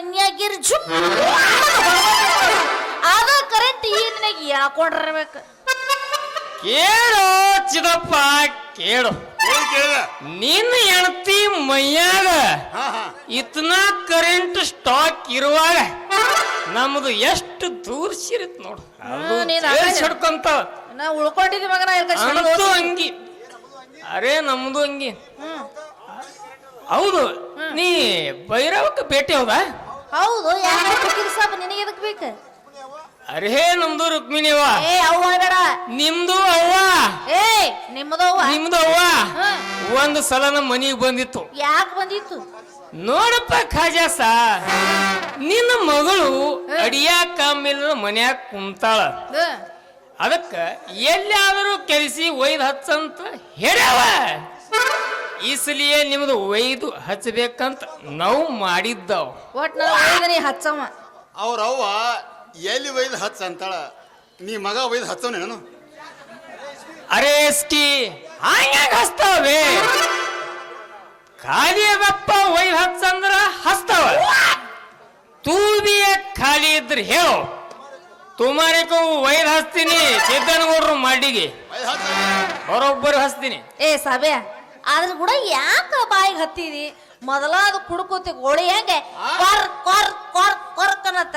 ಮನ್ಯಾಗಿರ್ ಜುಮ್ ಆದ ಕರೆಂಟ್ ಈ ನಿನಗೆ ಯಾಕೊಂಡಿರ್ಬೇಕು ಕೇಳು ಚಿದಪ್ಪ ಕೇಳು. ಏನ್ ಕೇಳಿದ? ನಿನ್ನ ಹೆಣತಿ ಮೈಯಾಗ ಇತ್ನಾ ಹಾ. ಇತನ ಕರೆಂಟ್ ಸ್ಟಾಕ್ ಇರುವಾಗ ನಮ್ದು ಎಷ್ಟು ದೂರ ಸಿರಿತ್ ನೋಡು. ಅದು ಸೇರ್ಸ್ ಹಿಡ್ಕೊಂತ ನಾ ಉಳ್ಕೊಂಡಿದ್ದೆ ಮಗನ ನಮ್ದು ಅಂಗಿ ಅರೆ ನಮ್ದು ಅಂಗಿ ಹ್ಮ್. ಹೌದು ನೀ ಭೈರವಕ್ಕೆ ಭೇಟಿ ಹೌದಾ ಹೌದು ಯಾರು ಫಕೀರ್ ಸಾಬ್? ನಿನಗೆ ಎದಕ್ ಬೇಕು? ಅರೇ ನಮ್ದು ರುಕ್ಮಿಣಿವ ಏ ಅವ್ವ ಬೇಡ. ನಿಮ್ದು ಅವ್ವ. ಏ ನಿಮ್ಮದವ್ವ ನಿಮ್ದು ಅವ್ವ. ಒಂದು ಸಲ ನಮ್ಮ ಮನಿಗೆ ಬಂದಿತ್ತು. ಯಾಕೆ ಬಂದಿತ್ತು? ನೋಡಪ್ಪ ಖಾಜಾಸ. ನಿನ್ನ ಮಗಳು ಅಡಿಯಾಕ ಮೇಲೆ ಮನ್ಯಾಗ ಕುಂತಾಳ. ಅದಕ್ಕ ಎಲ್ಲಾದರೂ ಕೆಲ್ಸಿ ಒಯ್ದು ಹಚ್ಚಂತ ಹೇಳ್ಯಾವ. ಈ ಸಲಿಯೇ ನಿಮ್ದು ಒಯ್ದು ಹಚ್ಚಬೇಕಂತ ನಾವು ಮಾಡಿದ್ದಾವ್. ಒಟ್ ನಾವು ಹಚ್ಚವ. ಅವ್ರ ಅವ್ವ ಎಲ್ಲಿ ಒಯ್ದು ಹಚ್ಚ ಅಂತಾಳ? ನೀ ಮಗ ಒಯ್ದು ಹಚ್ಚವನೇನು ಅರೇಸ್ಕಿ ಹಂಗ್ಯಾಗ ಹಚ್ತಾವೆ? ಖಾಲಿ ಅದಪ್ಪ ಒಯ್ದು ಹಚ್ಚಂದ್ರ ಹಚ್ತಾವ. ತೂಬಿಯ ಖಾಲಿ ಇದ್ರೆ ಹೇಳು. ತುಮಾರಿಗೂ ಒಯ್ದು ಹಚ್ತೀನಿ ಸಿದ್ದನಗೌಡ್ರು ಮಾಡಿಗೆ. ಬರೋಬ್ಬರಿ ಹಚ್ತೀನಿ. ಏ ಸಭೆ. ಆದ್ರ ಕೂಡ ಯಾಕ ಬಾಯಿಗೆ ಹತ್ತಿದಿ ಮೊದಲ ಅದು ಕುಡ್ಕೋತಿ ಗೋಳಿ ಹೆಂಗೆ ಕೊರ್ ಕೊರ್ ಕೊರ್ ಕೊರ್ಕನತ್ತ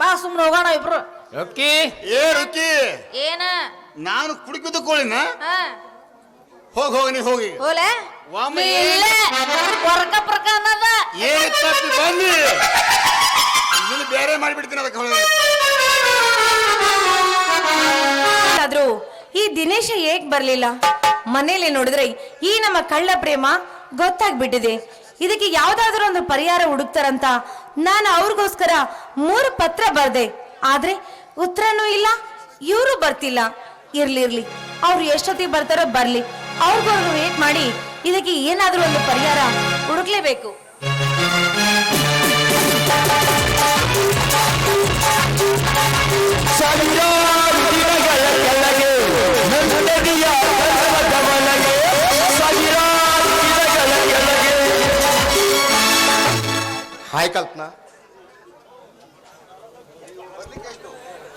ಬಾ ಸುಮ್ನೆ ಹೋಗೋಣ ಇಬ್ರು. ಓಕೆ ಏ ರುಕಿ ಏನ? ನಾನು ಕುಡಿಕೋದು ಕೋಳಿನ? ಹಾ. ಹೋಗಿ ಹೋಗಿ ನೀ ಹೋಗಿ. ಹೋಲೆ ಒಮ್ಮೆ ಇಲ್ಲ? ಕೊರ್ಕ ಪ್ರಕ ಅನ್ನದ? ಏನ್ ತಪ್ಪಿ ಬಂದಿ ಇದನ್ನು ಬೇರೆ ಮಾಡಿಬಿಡ್ತೀನಿ ಅದಕ್ಕೆ ಹೊಳೆ ಆದ್ರೂ ಈ ದಿನೇಶ ಏಕ್ ಬರ್ಲಿಲ್ಲ? ಮನೇಲಿ ನೋಡಿದ್ರೆ ಈ ನಮ್ಮ ಕಳ್ಳ ಪ್ರೇಮ ಗೊತ್ತಾಗ್ಬಿಟ್ಟಿದೆ. ಇದಕ್ಕೆ ಯಾವ್ದಾದ್ರು ಒಂದು ಪರಿಹಾರ ಹುಡುಕ್ತಾರಂತ ನಾನು ಅವ್ರಿಗೋಸ್ಕರ ಮೂರು ಪತ್ರ ಬರ್ದೆ. ಆದ್ರೆ ಉತ್ತರನೂ ಇಲ್ಲ, ಇವರು ಬರ್ತಿಲ್ಲ. ಇರ್ಲಿ ಇರ್ಲಿ, ಅವ್ರು ಎಷ್ಟೊತ್ತಿಗೆ ಬರ್ತಾರೋ ಬರ್ಲಿ. ಅವ್ರಿಗೋರ್ಗು ವೇಟ್ ಮಾಡಿ ಇದಕ್ಕೆ ಏನಾದ್ರೂ ಒಂದು ಪರಿಹಾರ ಹುಡುಕ್ಲೇಬೇಕು. ಹಾಯ್ ಕಲ್ಪನಾ.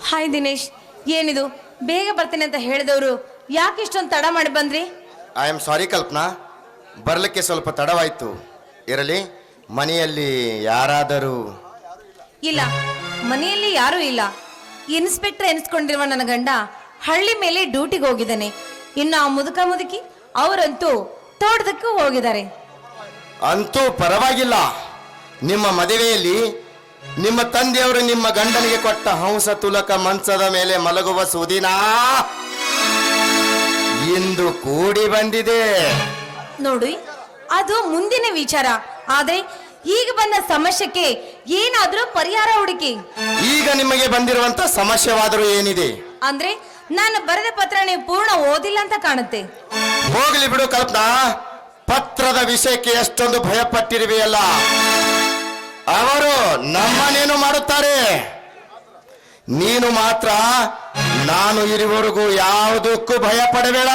ಹಾಯ್ ದಿನೇಶ್. ಏನಿದು? ಬೇಗ ಬರ್ತೀನಿ ಅಂತ ಹೇಳಿದವರು ಯಾಕೆ ಇಷ್ಟೊಂದು ತಡ ಮಾಡಿ ಬಂದ್ರಿ? I am sorry Kalpana. ಬರಲಿಕ್ಕೆ ಸ್ವಲ್ಪ ತಡವಾಯ್ತು. ಇರಲಿ ಮನೆಯಲ್ಲಿ ಯಾರಾದರೂ ಇಲ್ಲ ಮನೆಯಲ್ಲಿ ಯಾರೂ ಇಲ್ಲ. ಇನ್ಸ್ಪೆಕ್ಟರ್ ಎನಿಸ್ಕೊಂಡಿರುವ ನನ್ನ ಗಂಡ ಹಳ್ಳಿ ಮೇಲೆ ಡ್ಯೂಟಿಗೆ ಹೋಗಿದ್ದಾನೆ. ಇನ್ನು ಆ ಮುದುಕ ಮುದುಕಿ ಅವರಂತೂ ತೋಟದಕ್ಕೂ ಹೋಗಿದ್ದಾರೆ. ಅಂತೂ ಪರವಾಗಿಲ್ಲ. ನಿಮ್ಮ ಮದುವೆಯಲ್ಲಿ ನಿಮ್ಮ ತಂದೆಯವರು ನಿಮ್ಮ ಗಂಡನಿಗೆ ಕೊಟ್ಟ ಹಂಸ ತುಲಕ ಮಂಚದ ಮೇಲೆ ಮಲಗುವ ಸುದಿನ ಇಂದು ಕೂಡಿ ಬಂದಿದೆ. ನೋಡಿ ಅದು ಮುಂದಿನ ವಿಚಾರ. ಆದ್ರೆ ಈಗ ಬಂದ ಸಮಸ್ಯೆಗೆ ಏನಾದರೂ ಪರಿಹಾರ ಹುಡುಕಿ. ಈಗ ನಿಮಗೆ ಬಂದಿರುವಂತ ಸಮಸ್ಯೆವಾದರೂ ಏನಿದೆ? ಅಂದ್ರೆ ನಾನು ಬರೆದ ಪತ್ರ ನೀವು ಪೂರ್ಣ ಓದಿಲ್ಲ ಅಂತ ಕಾಣುತ್ತೆ. ಹೋಗ್ಲಿ ಬಿಡು ಕಲ್ಪನಾ. ಪತ್ರದ ವಿಷಯಕ್ಕೆ ಎಷ್ಟೊಂದು ಭಯಪಟ್ಟಿರುವೆಯಲ್ಲ. ಅವರು ನಮ್ಮನೇನು ಮಾಡುತ್ತಾರೆ? ನೀನು ಮಾತ್ರ ನಾನು ಇರುವವರೆಗೂ ಯಾವುದಕ್ಕೂ ಭಯ ಪಡಬೇಡ